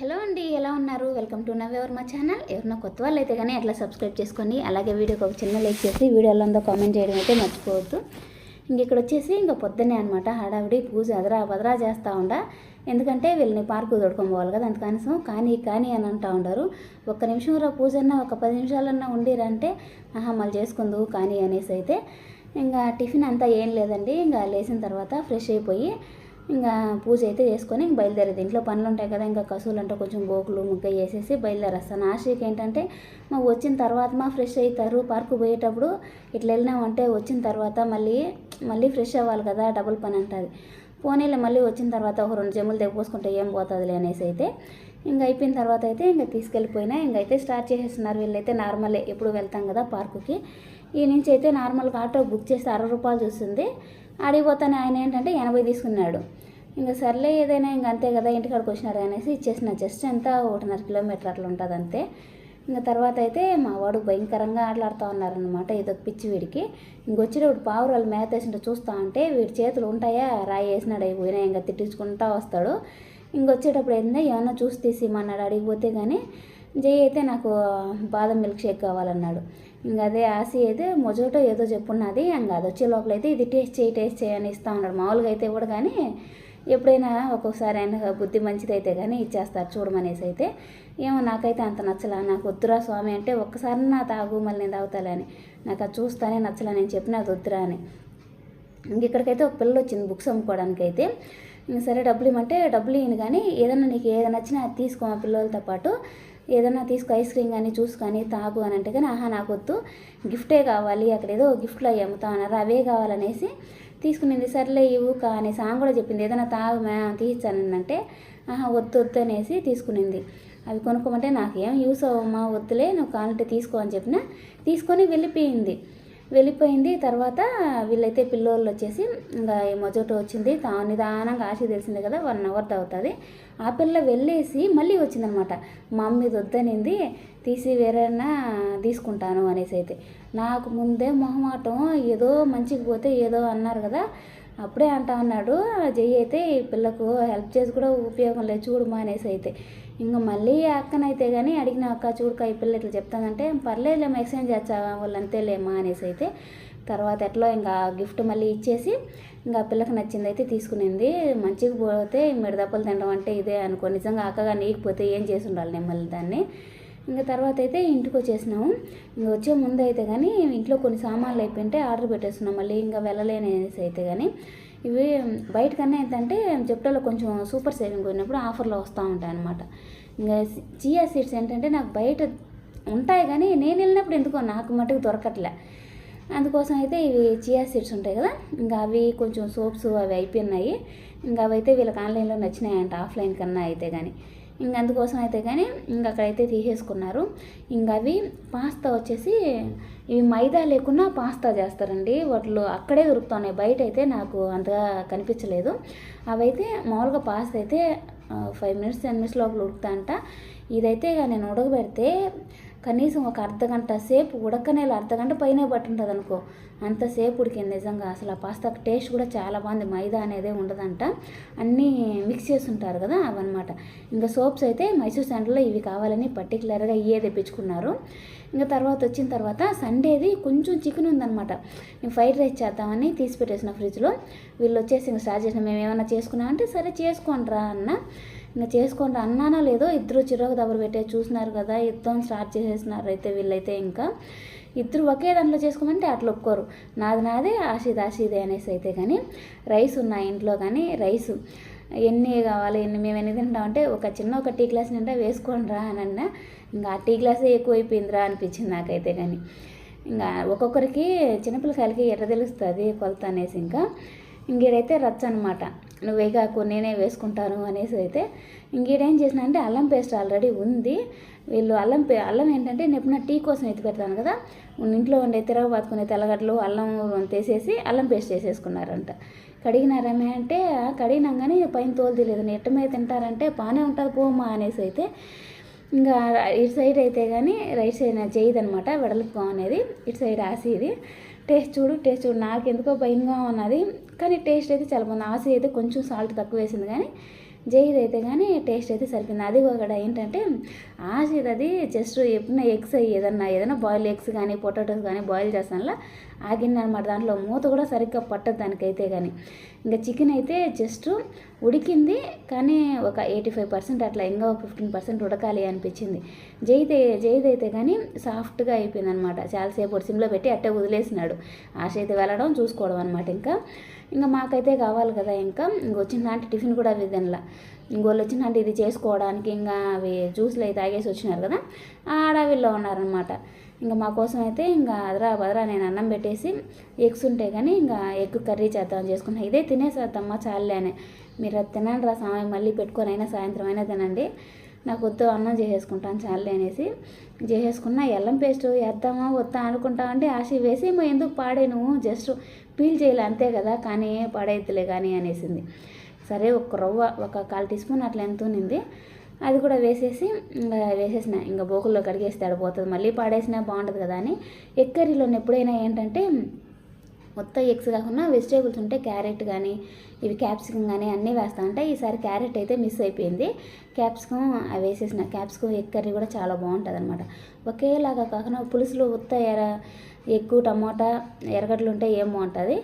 Hello అండి ఎలా ఉన్నారు? వెల్కమ్ టు నవ్ మా ఛానల్. ఎవరినో కొత్త వాళ్ళు అయితే కానీ అట్లా సబ్స్క్రైబ్ చేసుకోండి. అలాగే వీడియోకి ఒక చిన్న లైక్ చేసి వీడియోలో అంతా కామెంట్ చేయడం అయితే మర్చిపోవద్దు. ఇంక ఇక్కడ వచ్చేసి ఇంకా పొద్దున్నే అనమాట హడావిడి పూజ అదరా బదరా చేస్తూ ఉండ. ఎందుకంటే వీళ్ళని పార్కు తోడుకొని పోవాలి కదా అందుకనిసం కానీ కానీ అని అంటూ ఉండరు. ఒక్క నిమిషంలో పూజ అన్నా ఒక పది నిమిషాలన్నా ఉండిరంటే ఆహా మళ్ళీ చేసుకుందు కానీ అనేసి అయితే. ఇంకా టిఫిన్ అంతా ఏం లేదండి. ఇంకా లేచిన తర్వాత ఫ్రెష్ అయిపోయి ఇంకా పూజ అయితే చేసుకొని ఇంక బయలుదేరేది. ఇంట్లో పనులు ఉంటాయి కదా ఇంకా కసువులు అంటే కొంచెం గోకులు ముగ్గ వేసేసి బయలుదేరేస్తాను ఆశకి ఏంటంటే మా వచ్చిన తర్వాత మా ఫ్రెష్ అవుతారు పార్కు పోయేటప్పుడు ఇట్లా వెళ్ళినామంటే వచ్చిన తర్వాత మళ్ళీ మళ్ళీ ఫ్రెష్ అవ్వాలి కదా డబుల్ పని అంటుంది. పోనీలో మళ్ళీ వచ్చిన తర్వాత ఒక రెండు జమ్ములు తెగిపోసుకుంటే ఏం పోతుందిలే అనేసి అయితే ఇంక అయిపోయిన తర్వాత అయితే ఇంకా తీసుకెళ్ళిపోయినా ఇంకైతే స్టార్ట్ చేసేస్తున్నారు వీళ్ళైతే నార్మలే. ఎప్పుడు వెళ్తాం కదా పార్కుకి. ఈ నుంచి అయితే నార్మల్గా ఆటో బుక్ చేస్తే అరవై రూపాయలు చూస్తుంది. అడిగిపోతానే ఆయన ఏంటంటే ఎనభై తీసుకున్నాడు. ఇంకా సర్లే ఏదైనా ఇంక అంతే కదా ఇంటికాడికి వచ్చినారు అనేసి ఇచ్చేసిన. జస్ట్ ఎంత ఒకటిన్నర కిలోమీటర్ అట్లా ఉంటుంది అంతే. ఇంకా తర్వాత అయితే మా వాడు భయంకరంగా ఆటలాడుతూ ఉన్నారనమాట ఏదో పిచ్చి వీడికి. ఇంకొచ్చినప్పుడు పావురాలు మేత వేసింటే చూస్తా ఉంటే వీడి చేతులు ఉంటాయా? రాయి వేసినాడు అయిపోయినా ఇంకా తిట్టించుకుంటా వస్తాడు. ఇంకొచ్చేటప్పుడు ఏంటంటే ఏమన్నా చూసి తీసి ఇమ్మన్నాడు అడిగిపోతే కానీ జై అయితే నాకు బాదం మిల్క్ షేక్ కావాలన్నాడు. ఇంకా అదే ఆసి అయితే మొజోటో ఏదో చెప్పున్నది ఇంకా అది వచ్చే లోపల అయితే ఇది టేస్ట్ చేయి టేస్ట్ చేయి అని ఇస్తూ ఉన్నాడు. మామూలుగా అయితే కూడా కానీ ఎప్పుడైనా ఒక్కొక్కసారి ఆయన బుద్ధి మంచిదైతే కానీ ఇచ్చేస్తారు చూడమనేసి అయితే. ఏమో నాకైతే అంత నచ్చలా నాకు వద్దురా స్వామి అంటే ఒక్కసారి నా తాగు మళ్ళీ నేను తాగుతాలని నాకు అది చూస్తానే నచ్చలా నేను చెప్పిన అది వద్దురా అని. ఇంక ఇక్కడికైతే ఒక పిల్ల వచ్చింది బుక్స్ అమ్ముకోవడానికి అయితే సరే డబ్బులు ఇవ్వమంటే డబ్బులు ఇవ్వను కానీ ఏదైనా నీకు ఏదైనా నచ్చినా అది తీసుకో మా పిల్లలతో పాటు. ఏదైనా తీసుకో ఐస్ క్రీమ్ కానీ జ్యూస్ కానీ తాగు అని అంటే కానీ ఆహా నాకు వద్దు. గిఫ్టే కావాలి అక్కడ ఏదో గిఫ్ట్లో అవి అమ్ముతా అన్నారు అవే కావాలనేసి తీసుకునింది సర్లే ఇవ్వు కా అనేసి ఆమె కూడా చెప్పింది. ఏదైనా తాగు మే తీయించానంటే ఆహా వద్దు వద్దు అనేసి తీసుకునింది. అవి కొనుక్కోమంటే నాకేం యూస్ అవ్వమ్మా వద్దులే నువ్వు కావాలంటే తీసుకో అని చెప్పిన తీసుకొని వెళ్ళిపోయింది. వెళ్ళిపోయింది. తర్వాత వీళ్ళైతే పిల్లోళ్ళు వచ్చేసి ఇంకా ఈ మొజోటో వచ్చింది. తా నిదానంగా ఆశ తెలిసింది కదా వన్ అవర్ అవుతుంది ఆ పిల్ల వెళ్ళేసి మళ్ళీ వచ్చిందనమాట. మా వద్దనింది తీసి వేరేనా తీసుకుంటాను అనేసి అయితే. నాకు ముందే మొహమాటం ఏదో మంచికి పోతే ఏదో అన్నారు కదా అప్పుడే అంటా ఉన్నాడు జై అయితే ఈ పిల్లకు హెల్ప్ చేసి కూడా ఉపయోగం లేదు చూడు అనేసి అయితే. ఇంకా మళ్ళీ అక్కనైతే కానీ అడిగిన అక్క చూడక ఈ పిల్ల ఇట్లా చెప్తానంటే పర్లేదులేమా ఎక్స్చేంజ్ చేస్తా వాళ్ళు అంతేలేమా అనేసి అయితే. తర్వాత ఎట్లా ఇంకా గిఫ్ట్ మళ్ళీ ఇచ్చేసి ఇంకా ఆ పిల్లకి నచ్చింది అయితే తీసుకునింది. మంచిగా పోతే మిడదప్పలు తినడం అంటే ఇదే అనుకో. నిజంగా అక్కగా నీకపోతే ఏం చేసి ఉండాలి నేను మళ్ళీ దాన్ని? ఇంకా తర్వాత అయితే ఇంటికి వచ్చేసినాము ఇంకా వచ్చే ముందు అయితే కానీ ఇంట్లో కొన్ని సామాన్లు అయిపోయింటే ఆర్డర్ పెట్టేస్తున్నాం మళ్ళీ ఇంకా వెళ్ళలేనేసి అయితే కానీ ఇవి బయటకన్నా ఏంటంటే చెప్టలో కొంచెం సూపర్ సేవింగ్ పోయినప్పుడు ఆఫర్లో వస్తూ ఉంటాయి అనమాట ఇంకా చియా సీడ్స్ ఏంటంటే నాకు బయట ఉంటాయి కానీ నేను వెళ్ళినప్పుడు ఎందుకో నాకు మటుకు దొరకట్లే. అందుకోసం అయితే ఇవి చియా సీడ్స్ ఉంటాయి కదా ఇంకా అవి కొంచెం సోప్స్ అవి అయిపోయినాయి. ఇంకా అవి అయితే వీళ్ళకి ఆన్లైన్లో నచ్చినాయంట ఆఫ్లైన్ కన్నా అయితే కానీ ఇంక అందుకోసం అయితే కానీ ఇంక అక్కడైతే తీసేసుకున్నారు. ఇంకా అవి పాస్తా వచ్చేసి ఇవి మైదా లేకుండా పాస్తా చేస్తారండి. వాటిలో అక్కడే దొరుకుతున్నాయి. బయట అయితే నాకు అంతగా కనిపించలేదు. అవైతే మామూలుగా పాస్తా అయితే ఫైవ్ మినిట్స్ టెన్ మినిట్స్ లోపల ఉడుకుతా అంట ఇదైతే ఇక నేను ఉడకబెడితే కనీసం ఒక అర్ధ గంట సేపు ఉడకనేలా అర్ధ గంట పైనే పట్టుంటుంది అనుకో. అంతసేపు ఉడికింది నిజంగా. అసలు ఆ పాస్తా టేస్ట్ కూడా చాలా బాగుంది. మైదా అనేది ఉండదంట. అన్నీ మిక్స్ చేసి ఉంటారు కదా అవన్నమాట. ఇంకా సోప్స్ అయితే మైసూర్ శాండల్లో ఇవి కావాలని పర్టికులర్గా ఇవే తెప్పించుకున్నారు. ఇంకా తర్వాత వచ్చిన తర్వాత సండేది కొంచెం చికెన్ ఉందన్నమాట. నేను ఫ్రైడ్ రైస్ చేద్దామని తీసి పెట్టేసిన ఫ్రిడ్జ్లో. వీళ్ళు వచ్చేసి ఇంకా స్టార్ట్ చేసిన మేము ఏమైనా చేసుకున్నామంటే సరే చేసుకోండిరా అన్న. ఇంకా చేసుకోండి అన్నానో లేదో ఇద్దరు చిరాకు దబ్బరు పెట్టే చూసినారు కదా యుద్ధం స్టార్ట్ చేసేసినారు అయితే వీళ్ళైతే ఇంకా. ఇద్దరు ఒకే దాంట్లో చేసుకోమంటే అట్లా ఒప్పుకోరు. నాది నాదే ఆశీది ఆశీదే అనేసి అయితే కానీ రైస్ ఉన్నాయి ఇంట్లో కానీ రైస్. ఎన్ని కావాలి ఎన్ని మేము ఎన్ని తింటామంటే ఒక చిన్న ఒక టీ గ్లాస్ నిండా వేసుకోండి రా అని అన్న. ఇంకా ఆ టీ గ్లాసే ఎక్కువైపోయిందిరా అనిపించింది నాకైతే కానీ. ఇంకా ఒక్కొక్కరికి చిన్నపిల్లకాయలకి ఎర్ర తెలుస్తుంది కొలత అనేసి ఇంకా. ఇంకేడైతే రచ్చ అనమాట నువ్వే కాకు నేనే వేసుకుంటాను అనేసి అయితే. ఇంకేడేం చేసిన అంటే అల్లం పేస్ట్ ఆల్రెడీ ఉంది. వీళ్ళు అల్లం పే అల్లం ఏంటంటే నేను టీ కోసం ఎత్తి పెడతాను కదా. ఇంట్లో ఉండే తిరగబాతుకునే తెల్లగడ్డలు అల్లం తీసేసి అల్లం పేస్ట్ చేసేసుకున్నారంట. కడిగినారమే అంటే కడిగినాం కానీ పైన తోలు తెలియదు నెట్ట మీద తింటారంటే బాగానే ఉంటుంది పోమా అనేసి అయితే ఇంకా ఇటు సైడ్ అయితే కానీ రైట్ సైడ్ చేయదనమాట వెడల్పుగా అనేది. ఇటు సైడ్ ఆసేది టేస్ట్ చూడు టేస్ట్ చూడు. నాకు ఎందుకో భయంగా ఉన్నది. కానీ టేస్ట్ అయితే చాలా బాగుంది. ఆసి అయితే కొంచెం సాల్ట్ తక్కువ వేసింది కానీ జైది అయితే కానీ టేస్ట్ అయితే సరిపోయింది. అది కూడా ఏంటంటే ఆశది అది జస్ట్ ఎప్పుడైనా ఎగ్స్ ఏదన్నా ఏదైనా బాయిల్ ఎగ్స్ కానీ పొటాటోస్ కానీ బాయిల్ చేస్తానులా ఆగింది అనమాట. దాంట్లో మూత కూడా సరిగ్గా పట్టదు దానికైతే కానీ ఇంకా చికెన్ అయితే జస్ట్ ఉడికింది కానీ ఒక ఎయిటీ ఫైవ్ పర్సెంట్ అట్లా ఇంకా ఒక ఫిఫ్టీన్ పర్సెంట్ ఉడకాలి అనిపించింది. జైతే జైద్ అయితే కానీ సాఫ్ట్గా అయిపోయింది అనమాట చాలాసేపు సిమ్లో పెట్టి అట్టే వదిలేసినాడు. ఆశ అయితే వెళ్ళడం చూసుకోవడం అనమాట ఇంకా. ఇంకా మాకైతే కావాలి కదా ఇంకా. ఇంక వచ్చిన టిఫిన్ కూడా అవి తినలా. ఇంకోళ్ళు వచ్చిందంటే ఇది చేసుకోవడానికి ఇంకా అవి జ్యూస్లు అయితే తాగేసి వచ్చినారు కదా. ఆ అడవిలో ఉన్నారనమాట ఇంకా మా కోసం అయితే ఇంకా అదరా బదరా నేను అన్నం పెట్టేసి ఎగ్స్ ఉంటాయి కానీ ఇంకా ఎగ్ కర్రీ చేద్దాం చేసుకున్నా. ఇదే తినేసేద్దామా చాలేనే మీరు అది తినండి రా సమయం మళ్ళీ పెట్టుకొని అయినా సాయంత్రం అయినా తినండి. నాకు వద్దు అన్నం చేసేసుకుంటాను చాలే అనేసి చేసేసుకున్న. ఎల్లం పేస్ట్ వేద్దామా వద్దా అనుకుంటా అంటే ఆశ వేసి మేము ఎందుకు పాడే నువ్వు? జస్ట్ పీల్ చేయాలి అంతే కదా కానీ పడైతులే కానీ అనేసింది. సరే ఒక రవ్వ ఒక కాల్ టీ స్పూన్ అట్లా ఎంత ఉన్నింది అది కూడా వేసేసి ఇంకా వేసేసిన ఇంకా బోకుల్లో కడిగేస్తే ఆడిపోతుంది. మళ్ళీ పాడేసినా బాగుంటుంది కదా అని. ఎక్కరిలోనే ఎప్పుడైనా ఏంటంటే మొత్తం ఎగ్స్ కాకుండా వెజిటేబుల్స్ ఉంటే క్యారెట్ కానీ ఇవి క్యాప్సికమ్ కానీ అన్నీ వేస్తా ఉంటాయి ఈసారి క్యారెట్ అయితే మిస్ అయిపోయింది. క్యాప్సికమ్ అవి వేసేసిన క్యాప్సికమ్ ఎగ్ కర్రీ కూడా చాలా బాగుంటుంది అనమాట ఒకేలాగా కాకుండా పులుసులు ఉత్త ఎర ఎగ్గు టమోటా ఎర్రగడ్డలు ఉంటే ఏం బాగుంటుంది.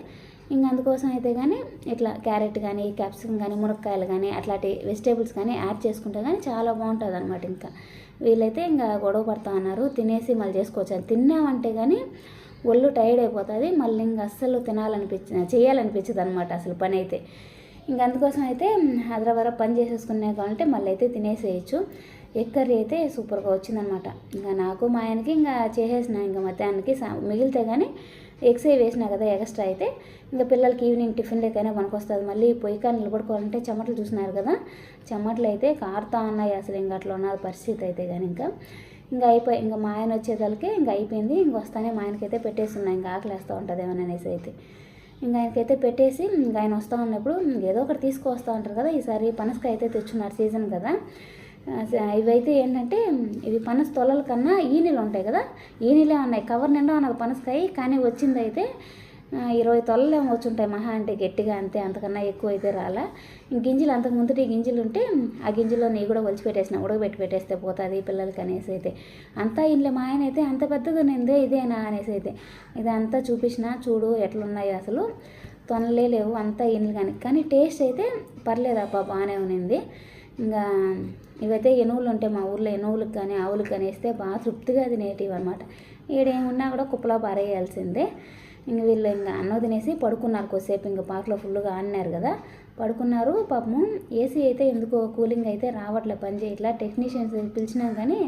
ఇంకా అందుకోసం అయితే కానీ ఇట్లా క్యారెట్ కానీ క్యాప్సికమ్ కానీ మునక్కాయలు కానీ అట్లాంటి వెజిటేబుల్స్ కానీ యాడ్ చేసుకుంటే కానీ చాలా బాగుంటుంది అనమాట ఇంకా. వీళ్ళైతే ఇంకా గొడవ పడతా అన్నారు. తినేసి మళ్ళీ చేసుకోవచ్చు. తిన్నామంటే కానీ ఒళ్ళు టైర్డ్ అయిపోతుంది మళ్ళీ ఇంకా అస్సలు తినాలనిపించి చేయాలనిపించదు అనమాట అసలు పని అయితే ఇంక అందుకోసం అయితే హైదరాబాద్ పని చేసేసుకునే కావాలంటే మళ్ళీ అయితే తినేసేయచ్చు. ఎగ్ కర్రీ అయితే సూపర్గా వచ్చిందనమాట ఇంకా నాకు మా ఆయనకి ఇంకా చేసేసిన ఇంకా మధ్యాహ్నానికి మిగిలితే కానీ ఎగ్స్ వేసినా కదా ఎక్స్ట్రా అయితే. ఇంకా పిల్లలకి ఈవినింగ్ టిఫిన్ లేకైనా పనికొస్తుంది. మళ్ళీ పొయ్యి కానీ నిలబడుకోవాలంటే చెమటలు చూసినారు కదా. చెమటలు అయితే కారుతా ఉన్నాయి అసలు ఇంకా అట్లా ఉన్నది పరిస్థితి అయితే కానీ ఇంకా. ఇంకా అయిపోయి ఇంకా మా ఆయన వచ్చేదానికి ఇంకా అయిపోయింది. ఇంక వస్తానే మా ఆయనకైతే పెట్టేస్తున్నా. ఇంకా ఆకలేస్తూ ఉంటుంది ఏమని అనేసి అయితే. ఇంకా ఆయనకైతే పెట్టేసి ఇంకా ఆయన వస్తూ ఉన్నప్పుడు ఏదో ఒకటి తీసుకువస్తూ ఉంటారు కదా. ఈసారి పనసకాయ అయితే తెచ్చున్నారు సీజన్ కదా. ఇవైతే ఏంటంటే ఇవి పనస తొలల కన్నా ఈనెలు ఉంటాయి కదా. ఈనీలే ఉన్నాయి. కవర్ నిండా ఉన్నది పనసకాయ. కానీ వచ్చిందైతే ఇరవై తొలలు ఏమో మహా అంటే గట్టిగా అంతే అంతకన్నా ఎక్కువ అయితే రాలా గింజలు అంతకు ముందు గింజలు ఉంటే ఆ గింజలో నెయ్యి కూడా ఒలిచి పెట్టేసిన ఉడకబెట్టి పెట్టేస్తే పోతుంది పిల్లలకి అనేసి అయితే. అంతా ఇంట్లో మా ఆయన అయితే అంత పెద్దగా నిందే ఇదేనా అనేసి అయితే. ఇదంతా చూపించిన చూడు ఎట్లున్నాయి అసలు. తొనలే లేవు అంతా ఇండ్లు కానీ కానీ టేస్ట్ అయితే పర్లేదు అబ్బా బాగానే ఉన్నింది. ఇంకా ఇవైతే ఎనువులు ఉంటాయి మా ఊర్లో ఎనువులకు కానీ ఆవులకు కానీ వేస్తే బాగా తృప్తిగా తినేటివి అనమాట ఈడేమున్నా కూడా కుప్పలో పారేయాల్సిందే. ఇంక వీళ్ళు ఇంకా అన్నం తినేసి పడుకున్నారు కొద్దిసేపు ఇంకా పార్క్లో ఫుల్గా ఆడినారు కదా. పడుకున్నారు పాపము ఏసీ అయితే ఎందుకో కూలింగ్ అయితే రావట్లే పని చేయట్లా టెక్నీషియన్స్ పిలిచినాం కానీ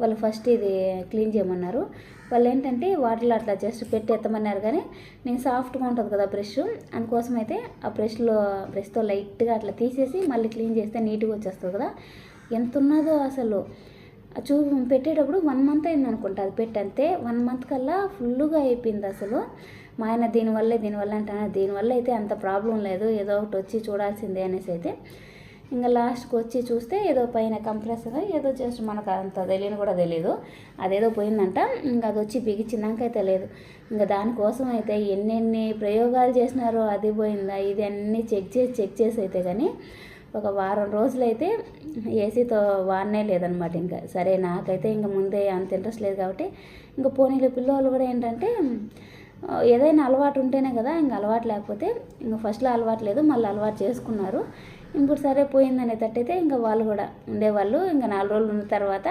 వాళ్ళు ఫస్ట్ ఇది క్లీన్ చేయమన్నారు. వాళ్ళు ఏంటంటే వాటర్లో అట్లా జస్ట్ పెట్టి ఎత్తమన్నారు కానీ నేను సాఫ్ట్గా ఉంటుంది కదా బ్రష్ అందుకోసం అయితే ఆ బ్రష్లో బ్రష్తో లైట్గా అట్లా తీసేసి మళ్ళీ క్లీన్ చేస్తే నీట్గా వచ్చేస్తుంది కదా. ఎంత ఉన్నదో అసలు. చూ పెట్టేటప్పుడు వన్ మంత్ అయింది అనుకుంటా అది పెట్టంతే వన్ మంత్ కల్లా ఫుల్గా అయిపోయింది అసలు. మా ఆయన దీనివల్లే దీనివల్ల అంటే దీనివల్ల అయితే అంత ప్రాబ్లం లేదు. ఏదో ఒకటి వచ్చి చూడాల్సిందే అనేసి అయితే ఇంకా లాస్ట్కి వచ్చి చూస్తే ఏదో పైన కంప్రెసర్ ఏదో జస్ట్ మనకు అంత తెలియని కూడా తెలియదు అదేదో పోయిందంట. ఇంకా అది వచ్చి బిగించినాక అయితే లేదు. ఇంకా దానికోసం అయితే ఎన్నెన్ని ప్రయోగాలు చేసినారో అది పోయిందా ఇది అన్నీ చెక్ చేసి చెక్ చేసి అయితే కానీ ఒక వారం రోజులైతే ఏసీతో వాడనే లేదనమాట ఇంకా. సరే నాకైతే ఇంకా ముందే అంత ఇంట్రెస్ట్ లేదు కాబట్టి ఇంకా పోనీలు పిల్లలు కూడా ఏంటంటే ఏదైనా అలవాటు ఉంటేనే కదా ఇంకా అలవాటు లేకపోతే ఇంక ఫస్ట్లో అలవాటు లేదు మళ్ళీ అలవాటు చేసుకున్నారు. ఇప్పుడు సరే పోయిందనేటట్టయితే ఇంకా వాళ్ళు కూడా ఉండేవాళ్ళు. ఇంకా నాలుగు రోజులు ఉన్న తర్వాత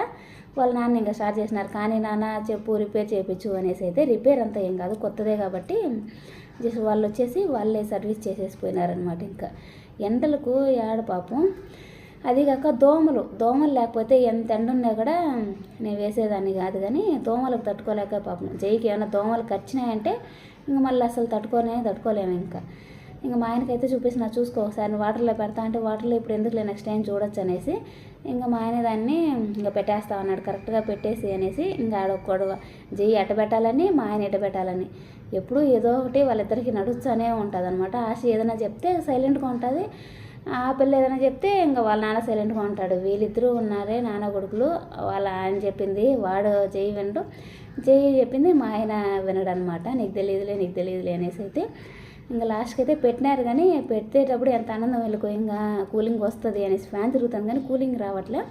వాళ్ళ నాన్న ఇంకా స్టార్ట్ చేసినారు. కానీ నాన్న చెప్పు రిపేర్ చేయించు అనేసి అయితే రిపేర్ అంతా ఏం కాదు కొత్తదే కాబట్టి జస్ట్ వాళ్ళు వచ్చేసి వాళ్ళే సర్వీస్ చేసేసి పోయినారనమాట ఇంకా. ఎండలకు ఏడ పాపం. అది కాక దోమలు దోమలు లేకపోతే ఎంత ఎండ ఉన్నా కూడా నేను వేసేదాన్ని కాదు కానీ దోమలకు తట్టుకోలేక పాపం. జైకి ఏమైనా దోమలు కచ్చినాయంటే ఇంక మళ్ళీ అసలు తట్టుకోనే తట్టుకోలేము ఇంకా. ఇంకా మా ఆయనకైతే చూపిస్తున్నా చూసుకో ఒకసారి వాటర్లో పెడతా అంటే వాటర్లో ఇప్పుడు ఎందుకులే నెక్స్ట్ టైం చూడొచ్చు అనేసి ఇంకా మా ఆయన దాన్ని ఇంకా పెట్టేస్తా అన్నాడు. కరెక్ట్గా పెట్టేసి అనేసి ఇంకా ఆడొక్కడు జై ఎట పెట్టాలని మా ఆయన ఎట పెట్టాలని. ఎప్పుడు ఏదో ఒకటి వాళ్ళిద్దరికి నడుస్తూనే ఉంటుంది అనమాట ఆశ ఏదైనా చెప్తే సైలెంట్గా ఉంటుంది. ఆ పిల్ల ఏదైనా చెప్తే ఇంకా వాళ్ళ నాన్న సైలెంట్గా ఉంటాడు. వీళ్ళిద్దరూ ఉన్నారే నాన్న కొడుకులు. వాళ్ళ ఆయన చెప్పింది వాడు జై వినడు. జై చెప్పింది మా ఆయన వినడు అనమాట నీకు తెలియదులే నీకు తెలియదులే అనేసి అయితే ఇంకా లాస్ట్కి అయితే పెట్టినారు కానీ పెట్టేటప్పుడు ఎంత ఆనందం వెళ్ళిపో ఇంకా కూలింగ్ వస్తుంది అనేసి ఫ్యాన్ తిరుగుతుంది కానీ కూలింగ్ రావట్లే.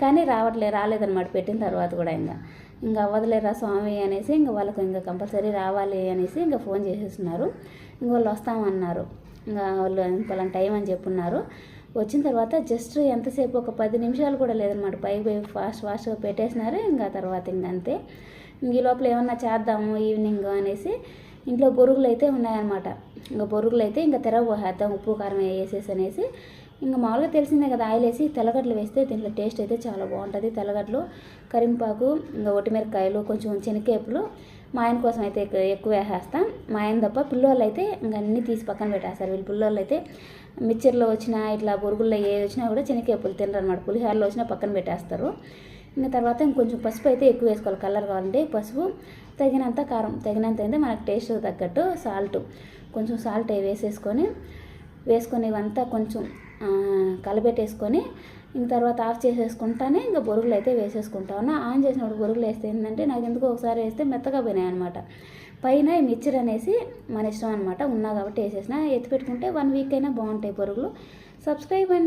కానీ రావట్లే రాలేదన్నమాట. పెట్టిన తర్వాత కూడా ఇంకా. ఇంకా అవ్వదులేరా స్వామి అనేసి ఇంకా వాళ్ళకు ఇంకా కంపల్సరీ రావాలి అనేసి ఇంకా ఫోన్ చేసేస్తున్నారు. ఇంక వాళ్ళు వస్తామన్నారు. ఇంకా వాళ్ళు పలానా టైం అని చెప్పున్నారు. వచ్చిన తర్వాత జస్ట్ ఎంతసేపు ఒక పది నిమిషాలు కూడా లేదనమాట. పై పై ఫాస్ట్ ఫాస్ట్గా పెట్టేసినారు. ఇంకా తర్వాత ఇంకంతే ఇంక ఈ లోపల ఏమన్నా చేద్దాము ఈవినింగ్ అనేసి ఇంట్లో బొరుగులు అయితే ఉన్నాయన్నమాట. ఇంకా బొరుగులు అయితే ఇంకా తెరవేద్దాం ఉప్పు కారం వేసేసి అనేసి. ఇంకా మామూలుగా తెలిసిందే కదా ఆయిల్ వేసి తెల్లగడ్డలు వేస్తే దీంట్లో టేస్ట్ అయితే చాలా బాగుంటుంది. తెల్లగడ్డలు కరింపాకు ఇంకా ఒటిమిరకాయలు కొంచెం శనగకేపులు మా ఆయన కోసం అయితే ఎక్కువ వేసేస్తాం. మా ఆయన తప్ప పిల్లోళ్ళు అయితే ఇంకా అన్నీ తీసి పక్కన పెట్టేస్తారు. వీళ్ళు పిల్లోళ్ళు అయితే మిక్చర్లో వచ్చినా ఇట్లా బొరుగుల్లో ఏ వచ్చినా కూడా శనగకేపులు తినరు అనమాట పులిహోరలో వచ్చినా పక్కన పెట్టేస్తారు. ఇంకా తర్వాత ఇంకొంచెం పసుపు అయితే ఎక్కువ వేసుకోవాలి. కలర్ కావాలంటే పసుపు తగినంత కారం. తగినంత అయితే మనకు టేస్ట్ తగ్గట్టు సాల్ట్. కొంచెం సాల్ట్ అవి వేసేసుకొని వేసుకొని ఇవంతా కొంచెం కలబెట్టేసుకొని ఇంక తర్వాత ఆఫ్ చేసేసుకుంటానే ఇంకా బొరుగులు అయితే వేసేసుకుంటాను ఆన్ చేసినప్పుడు బొరుగులు వేస్తే ఏంటంటే నాకు ఎందుకో ఒకసారి వేస్తే మెత్తగా పోయినాయి అనమాట పైన మిక్చర్ అనేసి మన ఇష్టం అనమాట ఉన్నా కాబట్టి వేసేసిన. ఎత్తి పెట్టుకుంటే వన్ వీక్ అయినా బాగుంటాయి బొరుగులు. సబ్స్క్రైబ్ అండి